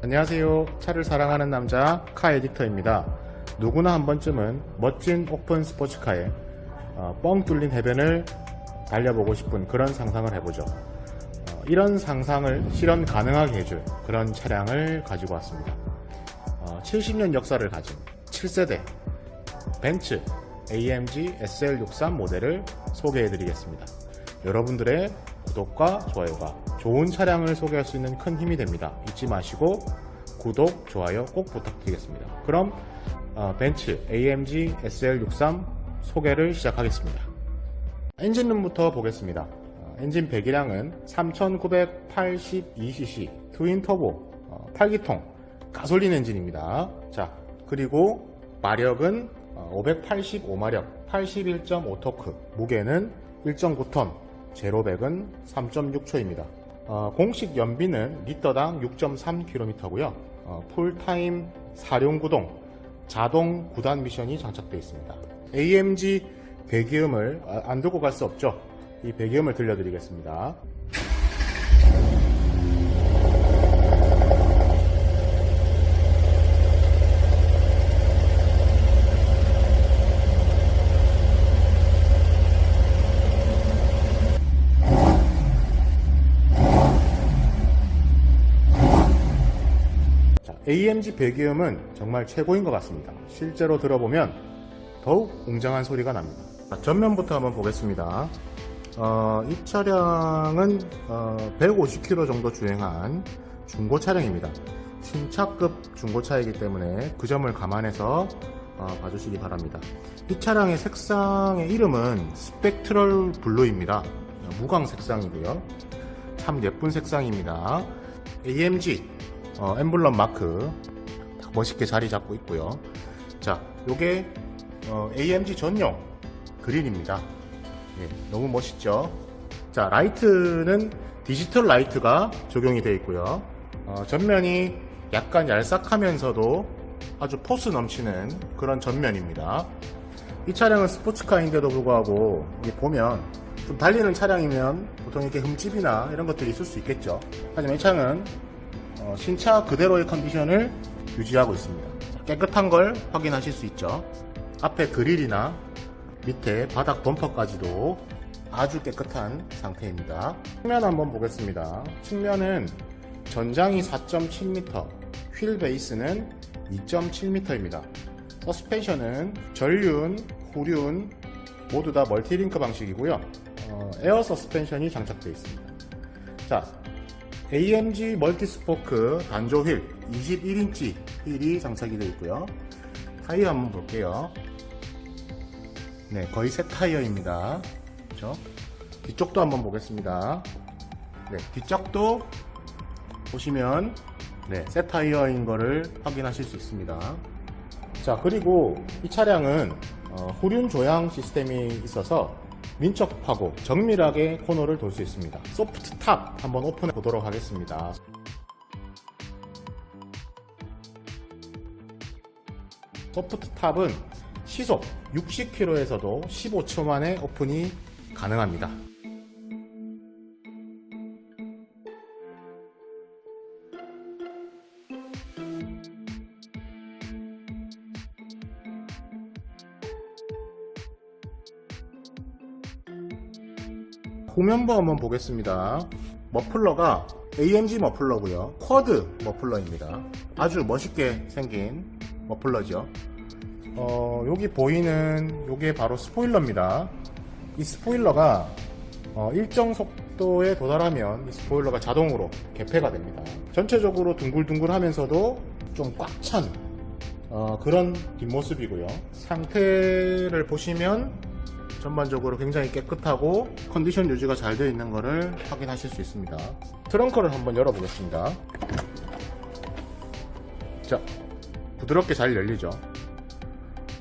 안녕하세요. 차를 사랑하는 남자 카 에디터입니다. 누구나 한 번쯤은 멋진 오픈 스포츠카에 어, 뻥 뚫린 해변을 달려보고 싶은 그런 상상을 해보죠. 어, 이런 상상을 실현 가능하게 해줄 그런 차량을 가지고 왔습니다. 어, 70년 역사를 가진 7세대 벤츠 AMG SL63 모델을 소개해 드리겠습니다. 여러분들의 구독과 좋아요가 좋은 차량을 소개할 수 있는 큰 힘이 됩니다. 잊지 마시고 구독, 좋아요 꼭 부탁드리겠습니다. 그럼 어, 벤츠 AMG SL63 소개를 시작하겠습니다. 엔진룸부터 보겠습니다. 어, 엔진 배기량은 3982cc 트윈 터보 어, 8기통 가솔린 엔진입니다. 자, 그리고 마력은 585마력 81.5토크 무게는 1.9톤 제로백은 3.6초입니다. 어, 공식 연비는 리터당 6.3km고요. 풀타임 사륜구동 자동 구단 미션이 장착되어 있습니다. AMG 배기음을 아, 안 두고 갈 수 없죠. 이 배기음을 들려드리겠습니다. AMG 배기음은 정말 최고인 것 같습니다. 실제로 들어보면 더욱 웅장한 소리가 납니다. 자, 전면부터 한번 보겠습니다. 어, 이 차량은 150km 정도 주행한 중고 차량입니다. 신차급 중고차이기 때문에 그 점을 감안해서 어, 봐주시기 바랍니다. 이 차량의 색상의 이름은 스펙트럴 블루입니다. 무광 색상이고요. 참 예쁜 색상입니다. AMG 어, 엠블럼 마크 딱 멋있게 자리 잡고 있고요. 자, 요게 어, AMG 전용 그릴입니다. 예, 너무 멋있죠? 자, 라이트는 디지털 라이트가 적용이 되어 있고요. 어, 전면이 약간 얄싹하면서도 아주 포스 넘치는 그런 전면입니다. 이 차량은 스포츠카인데도 불구하고 보면 좀 달리는 차량이면 보통 이렇게 흠집이나 이런 것들이 있을 수 있겠죠. 하지만 이 차량은 어, 신차 그대로의 컨디션을 유지하고 있습니다. 깨끗한 걸 확인하실 수 있죠. 앞에 그릴이나 밑에 바닥 범퍼까지도 아주 깨끗한 상태입니다. 측면 한번 보겠습니다. 측면은 전장이 4.7m, 휠 베이스는 2.7m입니다. 서스펜션은 전륜, 후륜 모두 다 멀티링크 방식이고요. 어, 에어 서스펜션이 장착되어 있습니다. 자, AMG 멀티스포크 단조 휠 21인치 휠이 장착이 되어 있고요. 타이어 한번 볼게요. 네, 거의 새 타이어입니다. 그렇죠? 뒤쪽도 한번 보겠습니다. 네, 뒤쪽도 보시면 네, 새 타이어인 거를 확인하실 수 있습니다. 자, 그리고 이 차량은 어, 후륜 조향 시스템이 있어서 민첩하고 정밀하게 코너를 돌 수 있습니다. 소프트 탑 한번 오픈해 보도록 하겠습니다. 소프트 탑은 시속 60km에서도 15초 만에 오픈이 가능합니다. 후면부 한번 보겠습니다. 머플러가 AMG 머플러고요. 쿼드 머플러입니다. 아주 멋있게 생긴 머플러죠. 어, 여기 보이는 요게 바로 스포일러입니다. 이 스포일러가 어, 일정 속도에 도달하면 이 스포일러가 자동으로 개폐가 됩니다. 전체적으로 둥글둥글 하면서도 좀 꽉찬 어, 그런 뒷모습이고요. 상태를 보시면 전반적으로 굉장히 깨끗하고 컨디션 유지가 잘 되어 있는 것을 확인하실 수 있습니다. 트렁크를 한번 열어보겠습니다. 자, 부드럽게 잘 열리죠.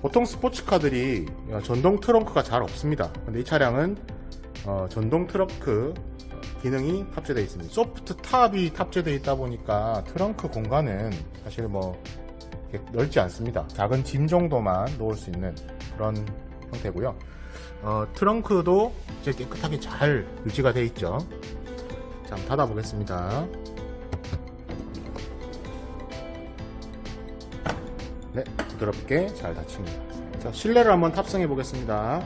보통 스포츠카들이 전동 트렁크가 잘 없습니다. 근데 이 차량은 어, 전동 트렁크 기능이 탑재되어 있습니다. 소프트 탑이 탑재되어 있다 보니까 트렁크 공간은 사실 뭐 넓지 않습니다. 작은 짐 정도만 놓을 수 있는 그런 형태고요. 어, 트렁크도 이제 깨끗하게 잘 유지가 되어 있죠. 자, 한번 닫아 보겠습니다. 부드럽게 잘 닫힙니다. 자, 실내를 한번 탑승해 보겠습니다.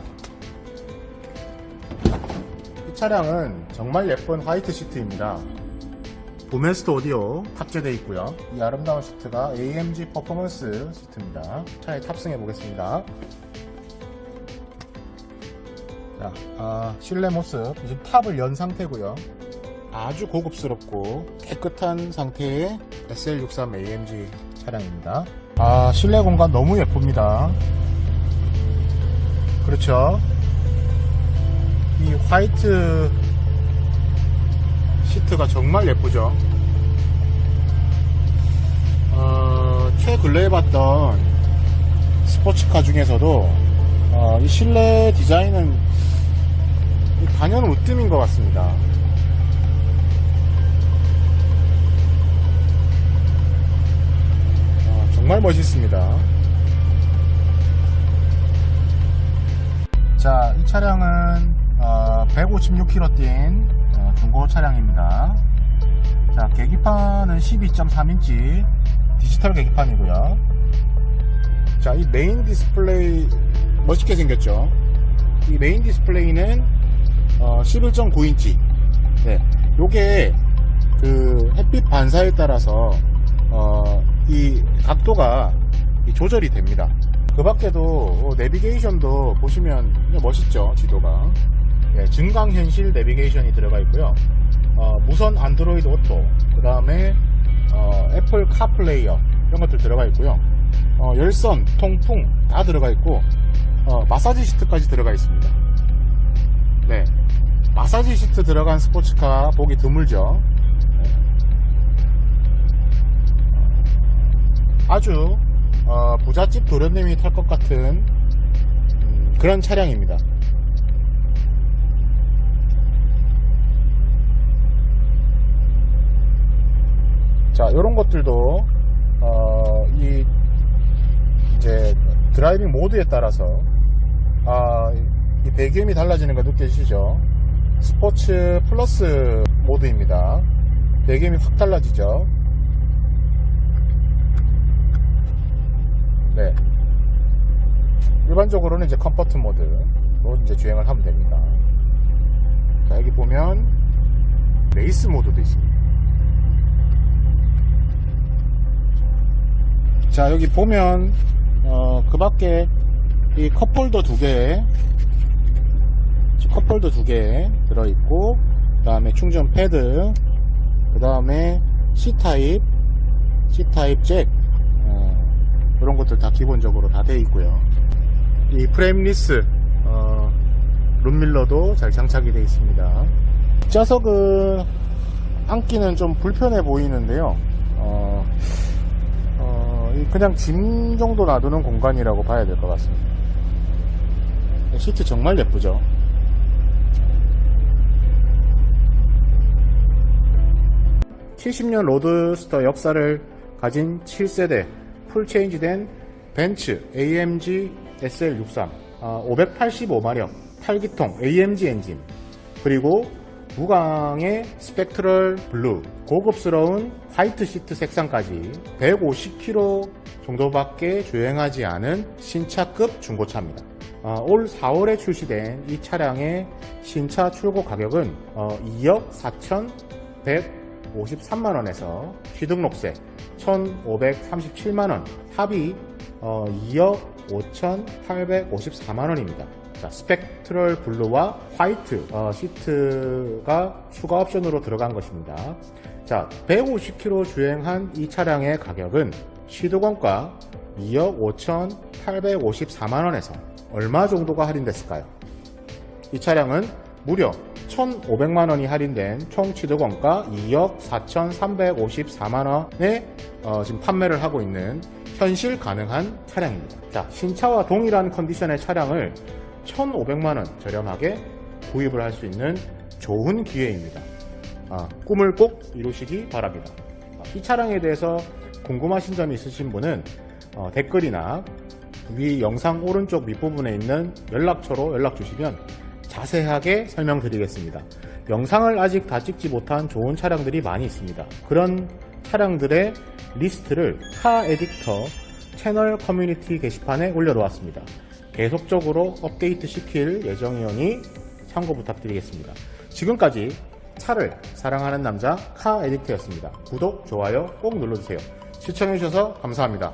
이 차량은 정말 예쁜 화이트 시트입니다. 부메스트 오디오 탑재되어 있고요. 이 아름다운 시트가 AMG 퍼포먼스 시트입니다. 차에 탑승해 보겠습니다. 자, 아, 실내 모습 지금 탑을 연 상태고요. 아주 고급스럽고 깨끗한 상태의 SL63 AMG 차량입니다. 아, 실내 공간 너무 예쁩니다. 그렇죠. 이 화이트 시트가 정말 예쁘죠. 어, 최근래에 봤던 스포츠카 중에서도 어, 이 실내 디자인은 이 단연 으뜸인 것 같습니다. 어, 정말 멋있습니다. 자, 이 차량은 156km 뛴 어, 중고 차량입니다. 자, 계기판은 12.3인치 디지털 계기판이고요. 자, 이 메인 디스플레이 멋있게 생겼죠. 이 메인 디스플레이는 11.9인치. 네, 요게 그 햇빛 반사에 따라서 어, 이 각도가 이 조절이 됩니다. 그 밖에도 어, 내비게이션도 보시면 멋있죠 지도가. 예, 증강현실 내비게이션이 들어가 있고요. 어, 무선 안드로이드 오토 그 다음에 어, 애플 카플레이어 이런 것들 들어가 있고요. 어, 열선, 통풍 다 들어가 있고 어, 마사지 시트까지 들어가 있습니다. 네 마사지 시트 들어간 스포츠카 보기 드물죠 아주 어, 부잣집 도련님이 탈 것 같은 음, 그런 차량입니다. 자, 이런 것들도 어, 이 이제 드라이빙 모드에 따라서 아, 이 배경이 달라지는 거 느껴지시죠? 스포츠 플러스 모드입니다. 배경이 확 달라지죠? 네. 일반적으로는 이제 컴포트 모드로 이제 주행을 하면 됩니다. 자, 여기 보면 레이스 모드도 있습니다. 자, 여기 보면 어, 그 밖에 이 컵홀더 두 개, 컵홀더 두 개 들어있고, 그 다음에 충전 패드, 그 다음에 C타입, C타입 잭, 어, 그런 것들 다 기본적으로 다 돼 있고요. 이 프레임리스 어, 룸밀러도 잘 장착이 되어 있습니다. 뒷좌석은 앉기는 좀 불편해 보이는데요. 어, 어, 이 그냥 짐 정도 놔두는 공간이라고 봐야 될 것 같습니다. 시트 정말 예쁘죠. (70년) 로드스터 역사를 가진 7세대 풀체인지된 벤츠 AMG SL63 585마력 8기통 AMG 엔진 그리고 무광의 스펙트럴 블루 고급스러운 화이트 시트 색상까지 150km 정도밖에 주행하지 않은 신차급 중고차입니다. 어, 올 4월에 출시된 이 차량의 신차 출고 가격은 어, 2억 4,153만원에서 취등록세 1,537만원 합의 어, 2억 5,854만원입니다. 자, 스펙트럴 블루와 화이트 어, 시트가 추가 옵션으로 들어간 것입니다. 자, 150km 주행한 이 차량의 가격은 시도권가 2억 5,854만원에서 얼마 정도가 할인됐을까요? 이 차량은 무려 1,500만 원이 할인된 총 취득원가 2억 4,354만 원에 어, 지금 판매를 하고 있는 현실 가능한 차량입니다. 자, 신차와 동일한 컨디션의 차량을 1,500만 원 저렴하게 구입을 할 수 있는 좋은 기회입니다. 아, 꿈을 꼭 이루시기 바랍니다. 아, 이 차량에 대해서 궁금하신 점이 있으신 분은 어, 댓글이나 위 영상 오른쪽 밑부분에 있는 연락처로 연락 주시면 자세하게 설명드리겠습니다. 영상을 아직 다 찍지 못한 좋은 차량들이 많이 있습니다. 그런 차량들의 리스트를 카 에디터 채널 커뮤니티 게시판에 올려놓았습니다. 계속적으로 업데이트 시킬 예정이오니 참고 부탁드리겠습니다. 지금까지 차를 사랑하는 남자 카 에디트였습니다. 구독, 좋아요 꼭 눌러주세요. 시청해주셔서 감사합니다.